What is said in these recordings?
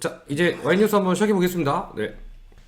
자, 이제 와인뉴스 한번 시작해 보겠습니다. 네.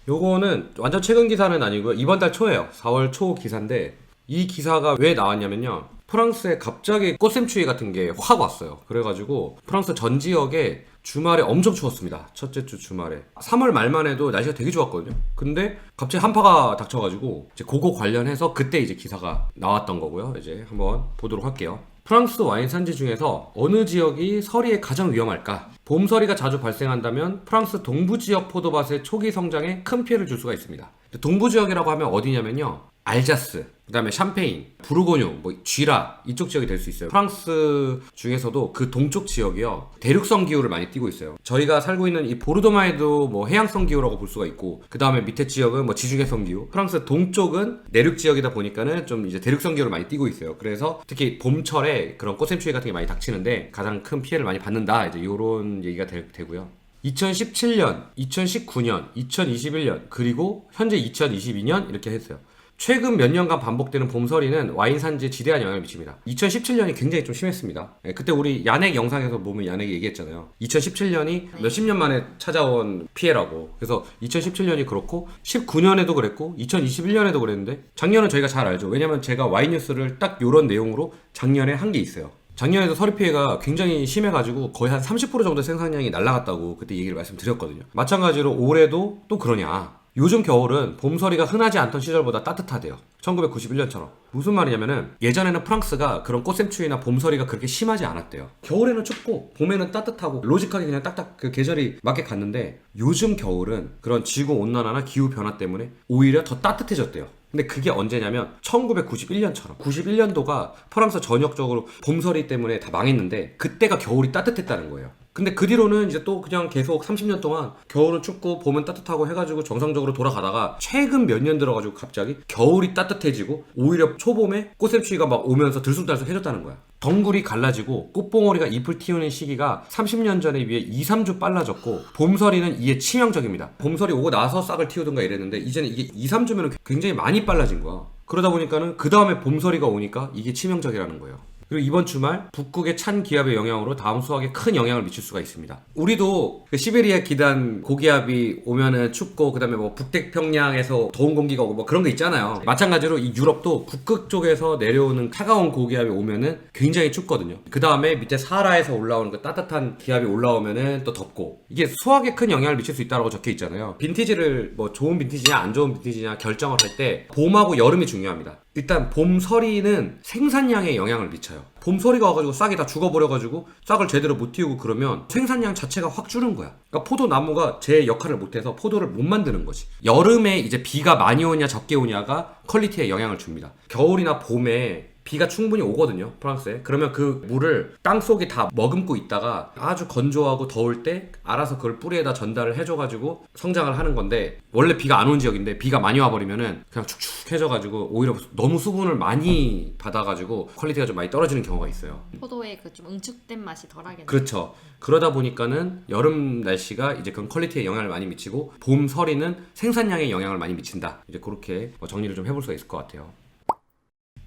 요거는 완전 최근 기사는 아니고요. 이번 달 초예요. 4월 초 기사인데 이 기사가 왜 나왔냐면요. 프랑스에 갑자기 꽃샘추위 같은 게 확 왔어요. 그래가지고 프랑스 전 지역에 주말에 엄청 추웠습니다. 첫째 주 주말에. 3월 말만 해도 날씨가 되게 좋았거든요. 근데 갑자기 한파가 닥쳐가지고 이제 그거 관련해서 그때 이제 기사가 나왔던 거고요. 이제 한번 보도록 할게요. 프랑스 와인 산지 중에서 어느 지역이 서리에 가장 위험할까? 봄서리가 자주 발생한다면 프랑스 동부 지역 포도밭의 초기 성장에 큰 피해를 줄 수가 있습니다. 동부 지역이라고 하면 어디냐면요. 알자스, 그다음에 샴페인, 부르고뉴, 뭐 쥐라 이쪽 지역이 될 수 있어요. 프랑스 중에서도 그 동쪽 지역이요 대륙성 기후를 많이 띠고 있어요. 저희가 살고 있는 이 보르도마에도 뭐 해양성 기후라고 볼 수가 있고 그 다음에 밑에 지역은 뭐 지중해성 기후. 프랑스 동쪽은 내륙 지역이다 보니까는 좀 이제 대륙성 기후를 많이 띠고 있어요. 그래서 특히 봄철에 그런 꽃샘추위 같은 게 많이 닥치는데 가장 큰 피해를 많이 받는다. 이제 이런 얘기가 되, 되고요. 2017년, 2019년, 2021년, 그리고 현재 2022년 이렇게 했어요. 최근 몇 년간 반복되는 봄서리는 와인 산지에 지대한 영향을 미칩니다. 2017년이 굉장히 좀 심했습니다. 예, 그때 우리 야넥 영상에서 보면 야넥이 얘기했잖아요. 2017년이 몇십 년 만에 찾아온 피해라고. 그래서 2017년이 그렇고 19년에도 그랬고 2021년에도 그랬는데 작년은 저희가 잘 알죠. 왜냐면 제가 와인 뉴스를 딱 요런 내용으로 작년에 한 게 있어요. 작년에도 서리 피해가 굉장히 심해가지고 거의 한 30% 정도 생산량이 날라갔다고 그때 얘기를 말씀드렸거든요. 마찬가지로 올해도 또 그러냐. 요즘 겨울은 봄서리가 흔하지 않던 시절보다 따뜻하대요. 1991년처럼. 무슨 말이냐면은 예전에는 프랑스가 그런 꽃샘추위나 봄서리가 그렇게 심하지 않았대요. 겨울에는 춥고 봄에는 따뜻하고 로직하게 그냥 딱딱 그 계절이 맞게 갔는데 요즘 겨울은 그런 지구 온난화나 기후 변화 때문에 오히려 더 따뜻해졌대요. 근데 그게 언제냐면 1991년처럼 91년도가 프랑스 전역적으로 봄서리 때문에 다 망했는데 그때가 겨울이 따뜻했다는 거예요. 근데 그 뒤로는 이제 또 그냥 계속 30년 동안 겨울은 춥고 봄은 따뜻하고 해가지고 정상적으로 돌아가다가 최근 몇 년 들어가지고 갑자기 겨울이 따뜻해지고 오히려 초봄에 꽃샘추위가 막 오면서 들쑥달쑥해졌다는 거야. 덩굴이 갈라지고 꽃봉오리가 잎을 틔우는 시기가 30년 전에 비해 2, 3주 빨라졌고 봄서리는 이에 치명적입니다. 봄서리 오고 나서 싹을 틔우든가 이랬는데 이제는 이게 2, 3주면 굉장히 많이 빨라진 거야. 그러다 보니까는 그 다음에 봄서리가 오니까 이게 치명적이라는 거예요. 그리고 이번 주말 북극의 찬 기압의 영향으로 다음 수확에 큰 영향을 미칠 수가 있습니다. 우리도 그 시베리아 기단 고기압이 오면은 춥고 그다음에 뭐 북태평양에서 더운 공기가 오고 뭐 그런 거 있잖아요. 마찬가지로 이 유럽도 북극 쪽에서 내려오는 차가운 고기압이 오면은 굉장히 춥거든요. 그 다음에 밑에 사하라에서 올라오는 그 따뜻한 기압이 올라오면은 또 덥고 이게 수확에 큰 영향을 미칠 수 있다고 적혀 있잖아요. 빈티지를 뭐 좋은 빈티지냐 안 좋은 빈티지냐 결정을 할 때 봄하고 여름이 중요합니다. 일단 봄서리는 생산량에 영향을 미쳐요. 봄서리가 와가지고 싹이 다 죽어버려가지고 싹을 제대로 못 틔우고 그러면 생산량 자체가 확 줄은 거야. 그러니까 포도나무가 제 역할을 못해서 포도를 못 만드는 거지. 여름에 이제 비가 많이 오냐 적게 오냐가 퀄리티에 영향을 줍니다. 겨울이나 봄에 비가 충분히 오거든요 프랑스에 그러면 그 물을 땅 속에 다 머금고 있다가 아주 건조하고 더울 때 알아서 그걸 뿌리에다 전달을 해줘가지고 성장을 하는 건데 원래 비가 안 오는 지역인데 비가 많이 와버리면은 그냥 축축해져가지고 오히려 너무 수분을 많이 받아가지고 퀄리티가 좀 많이 떨어지는 경우가 있어요 포도의 그 좀 응축된 맛이 덜하게 그렇죠. 그러다 보니까는 여름 날씨가 이제 그런 퀄리티에 영향을 많이 미치고 봄 서리는 생산량에 영향을 많이 미친다. 이제 그렇게 뭐 정리를 좀 해볼 수가 있을 것 같아요.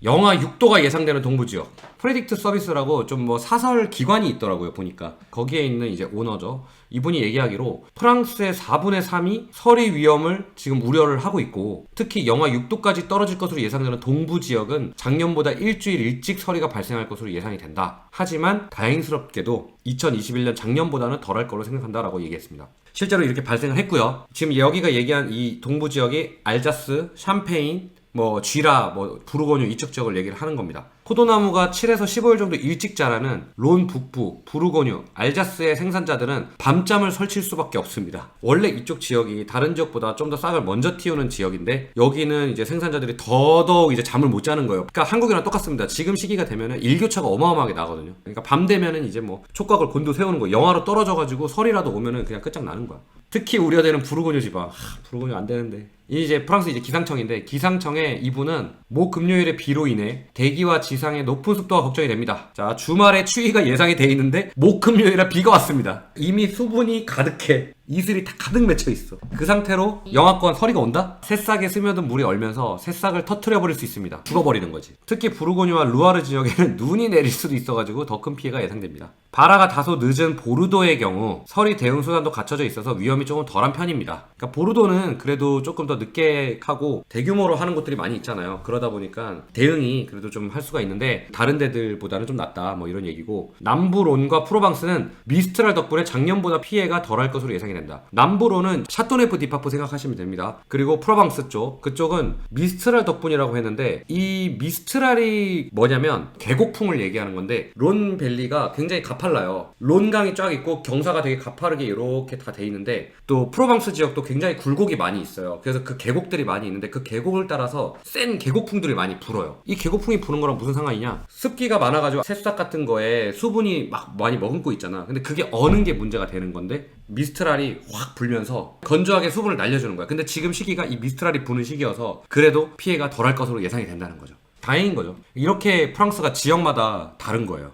영하 6도가 예상되는 동부 지역. 프레딕트 서비스라고 좀 뭐 사설 기관이 있더라고요 보니까. 거기에 있는 이제 오너죠. 이분이 얘기하기로 프랑스의 4분의 3이 서리 위험을 지금 우려를 하고 있고 특히 영하 6도까지 떨어질 것으로 예상되는 동부 지역은 작년보다 일주일 일찍 서리가 발생할 것으로 예상이 된다. 하지만 다행스럽게도 2021년 작년보다는 덜할 거로 생각한다라고 얘기했습니다. 실제로 이렇게 발생을 했고요. 지금 여기가 얘기한 이 동부 지역이 알자스, 샴페인 뭐 쥐라, 뭐 부르고뉴 이쪽 지역을 얘기를 하는 겁니다. 포도나무가 7에서 15일 정도 일찍 자라는 론 북부, 부르고뉴, 알자스의 생산자들은 밤잠을 설칠 수밖에 없습니다. 원래 이쪽 지역이 다른 지역보다 좀 더 싹을 먼저 틔우는 지역인데 여기는 이제 생산자들이 더더욱 이제 잠을 못 자는 거예요. 그러니까 한국이랑 똑같습니다. 지금 시기가 되면은 일교차가 어마어마하게 나거든요. 그러니까 밤 되면은 이제 뭐 촉각을 곤두 세우는 거 영하로 떨어져 가지고 설이라도 오면은 그냥 끝장 나는 거야. 특히 우려되는 부르고뉴 지방. 하, 부르고뉴 안 되는데. 이 이제 프랑스 이제 기상청인데 기상청의 이분은 모 금요일의 비로 인해 대기와 지상의 높은 습도가 걱정이 됩니다. 자 주말에 추위가 예상이 돼 있는데 모 금요일에 비가 왔습니다. 이미 수분이 가득해. 이슬이 다 가득 맺혀 있어. 그 상태로 영하권 서리가 온다? 새싹에 스며든 물이 얼면서 새싹을 터트려 버릴 수 있습니다. 죽어버리는 거지. 특히 부르고뉴와 루아르 지역에는 눈이 내릴 수도 있어가지고 더 큰 피해가 예상됩니다. 발화가 다소 늦은 보르도의 경우 서리 대응 수단도 갖춰져 있어서 위험이 조금 덜한 편입니다. 그러니까 보르도는 그래도 조금 더 늦게 하고 대규모로 하는 곳들이 많이 있잖아요. 그러다 보니까 대응이 그래도 좀 할 수가 있는데 다른 데들보다는 좀 낫다 뭐 이런 얘기고 남부 론과 프로방스는 미스트랄 덕분에 작년보다 피해가 덜할 것으로 예상이 된다. 남부론은 샤토네프 디파프 생각하시면 됩니다. 그리고 프로방스 쪽 그쪽은 미스트랄 덕분이라고 했는데 이 미스트랄이 뭐냐면 계곡풍을 얘기하는 건데 론 밸리가 굉장히 가팔라요. 론강이 쫙 있고 경사가 되게 가파르게 이렇게 다 돼 있는데 또 프로방스 지역도 굉장히 굴곡이 많이 있어요. 그래서 그 계곡들이 많이 있는데 그 계곡을 따라서 센 계곡풍들이 많이 불어요. 이 계곡풍이 부는 거랑 무슨 상관이냐? 습기가 많아가지고 새싹 같은 거에 수분이 막 많이 머금고 있잖아. 근데 그게 어는 게 문제가 되는 건데 미스트랄이 확 불면서 건조하게 수분을 날려주는 거야. 근데 지금 시기가 이 미스트랄이 부는 시기여서 그래도 피해가 덜할 것으로 예상이 된다는 거죠. 다행인 거죠. 이렇게 프랑스가 지역마다 다른 거예요.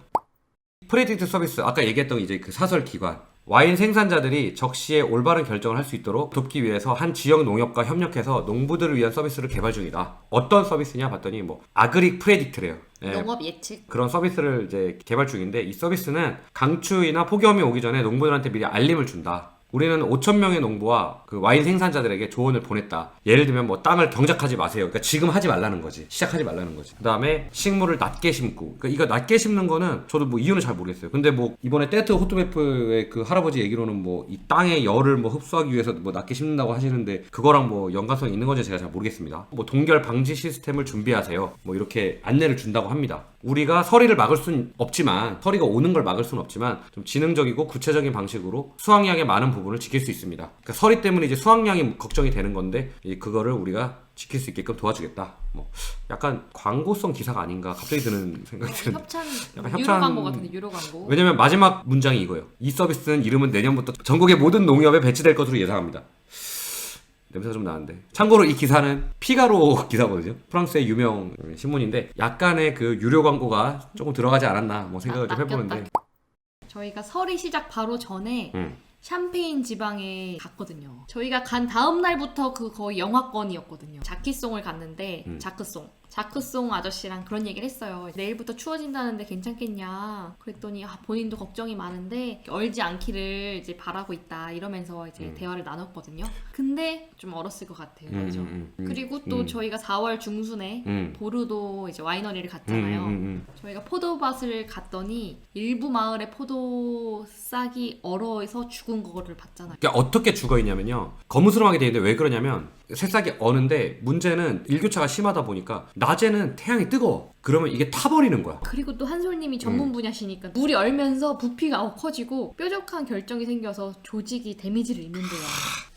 프레디트 서비스 아까 얘기했던 이제 그 사설 기관 와인 생산자들이 적시에 올바른 결정을 할 수 있도록 돕기 위해서 한 지역 농협과 협력해서 농부들을 위한 서비스를 개발 중이다. 어떤 서비스냐 봤더니 뭐 아그릭 프레딕트래요. 예, 농업 예측. 그런 서비스를 이제 개발 중인데 이 서비스는 강추위나 폭염이 오기 전에 농부들한테 미리 알림을 준다. 우리는 5천 명의 농부와 그 와인 생산자들에게 조언을 보냈다. 예를 들면 뭐 땅을 경작하지 마세요. 그러니까 지금 하지 말라는 거지. 시작하지 말라는 거지. 그다음에 식물을 낮게 심고. 그러니까 이거 낮게 심는 거는 저도 뭐 이유는 잘 모르겠어요. 근데 뭐 이번에 떼트 호트메프의 그 할아버지 얘기로는 뭐 이 땅의 열을 뭐 흡수하기 위해서 뭐 낮게 심는다고 하시는데 그거랑 뭐 연관성 있는 건지 제가 잘 모르겠습니다. 뭐 동결 방지 시스템을 준비하세요. 뭐 이렇게 안내를 준다고 합니다. 우리가 서리를 막을 순 없지만 서리가 오는 걸 막을 수는 없지만 좀 지능적이고 구체적인 방식으로 수확량의 많은 부분을 지킬 수 있습니다. 그러니까 서리 때문에 이제 수확량이 걱정이 되는 건데 이 그거를 우리가 지킬 수 있게끔 도와주겠다. 뭐 약간 광고성 기사가 아닌가 갑자기 드는 생각이 드는. 협찬 약간 유로 협찬- 광고 같은데 유로 광고. 왜냐면 마지막 문장이 이거예요. 이 서비스는 이름은 내년부터 전국의 모든 농협에 배치될 것으로 예상합니다. 냄새가 좀 나는데. 참고로 이 기사는 피가로 기사거든요. 프랑스의 유명 신문인데 약간의 그 유료 광고가 조금 들어가지 않았나 뭐 생각을 좀 아, 해보는데. 저희가 설이 시작 바로 전에 음. 샴페인 지방에 갔거든요. 저희가 간 다음 날부터 그 거의 영화권이었거든요. 자키송을 갔는데 음. 자크송. 자크송 아저씨랑 그런 얘기를 했어요. 내일부터 추워진다는데 괜찮겠냐? 그랬더니 아, 본인도 걱정이 많은데 얼지 않기를 이제 바라고 있다 이러면서 이제 음. 대화를 나눴거든요. 근데 좀 얼었을 것 같아요. 음, 그죠? 음, 음, 그리고 또 음. 저희가 4월 중순에 음. 보르도 이제 와이너리를 음, 갔잖아요. 음, 음, 저희가 포도밭을 갔더니 일부 마을의 포도 싹이 얼어서 죽은 거를 봤잖아요. 그러니까 어떻게 죽어 있냐면요. 거무스름하게 돼 있는데 왜 그러냐면 새싹이 어는데 문제는 일교차가 심하다 보니까 낮에는 태양이 뜨거워. 그러면 이게 타버리는 거야. 그리고 또 한솔님이 전문 음. 분야시니까 물이 얼면서 부피가 커지고 뾰족한 결정이 생겨서 조직이 데미지를 입는데요.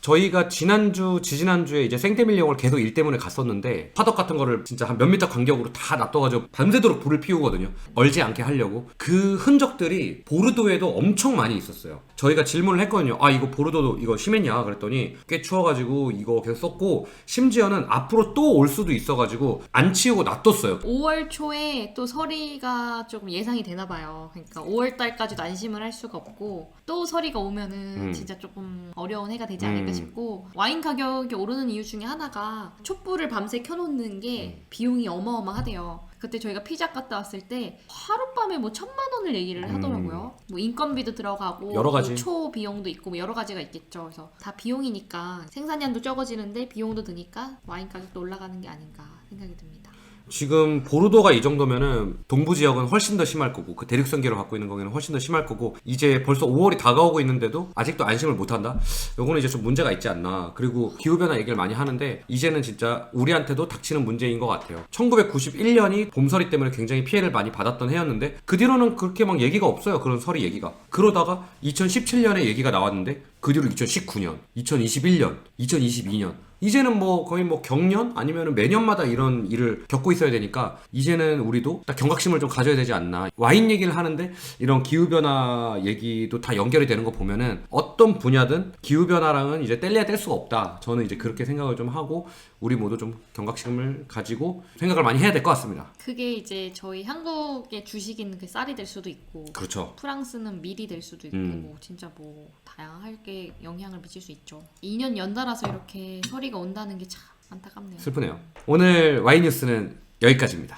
저희가 지난주, 지지난주에 이제 생태밀령을 계속 일 때문에 갔었는데 화덕 같은 거를 진짜 한 몇 미터 간격으로 다 놔둬가지고 밤새도록 불을 피우거든요. 얼지 않게 하려고. 그 흔적들이 보르도에도 엄청 많이 있었어요. 저희가 질문을 했거든요. 아, 이거 보르도도 이거 심했냐? 그랬더니 꽤 추워가지고 이거 계속 썼고 심지어는 앞으로 또 올 수도 있어가지고 안 치우고 놔뒀어요. 5월 초에 또 서리가 조금 예상이 되나 봐요. 그러니까 5월 달까지도 안심을 할 수가 없고 또 서리가 오면은 음. 진짜 조금 어려운 해가 되지 않을까 음. 싶고 와인 가격이 오르는 이유 중에 하나가 촛불을 밤새 켜놓는 게 음. 비용이 어마어마하대요. 그때 저희가 피자 갔다 왔을 때 하룻밤에 뭐 천만 원을 얘기를 하더라고요. 뭐 인건비도 들어가고 음. 여러 가지. 뭐초 비용도 있고 뭐 여러 가지가 있겠죠. 그래서 다 비용이니까 생산량도 적어지는데 비용도 드니까 와인 가격도 올라가는 게 아닌가 생각이 듭니다. 지금 보르도가 이 정도면은 동부 지역은 훨씬 더 심할 거고 그 대륙 성계를 갖고 있는 거기는 훨씬 더 심할 거고 이제 벌써 5월이 다가오고 있는데도 아직도 안심을 못 한다. 요거는 이제 좀 문제가 있지 않나. 그리고 기후 변화 얘기를 많이 하는데 이제는 진짜 우리한테도 닥치는 문제인 것 같아요. 1991년이 봄서리 때문에 굉장히 피해를 많이 받았던 해였는데 그 뒤로는 그렇게 막 얘기가 없어요. 그런 서리 얘기가. 그러다가 2017년에 얘기가 나왔는데 그 뒤로 2019년, 2021년, 2022년. 이제는 뭐 거의 뭐 경년 아니면 매년마다 이런 일을 겪고 있어야 되니까 이제는 우리도 딱 경각심을 좀 가져야 되지 않나. 와인 얘기를 하는데 이런 기후변화 얘기도 다 연결이 되는 거 보면은 어떤 분야든 기후변화랑은 이제 뗄래야 뗄 수가 없다. 저는 이제 그렇게 생각을 좀 하고 우리 모두 좀 경각심을 가지고 생각을 많이 해야 될 것 같습니다. 그게 이제 저희 한국의 주식인 그 쌀이 될 수도 있고 그렇죠. 프랑스는 밀이 될 수도 있고 음. 뭐 진짜 뭐 다양하게 영향을 미칠 수 있죠. 2년 연달아서 이렇게 서리 가 온다는 게 참 안타깝네요. 슬프네요. 오늘 와인 뉴스는 여기까지입니다.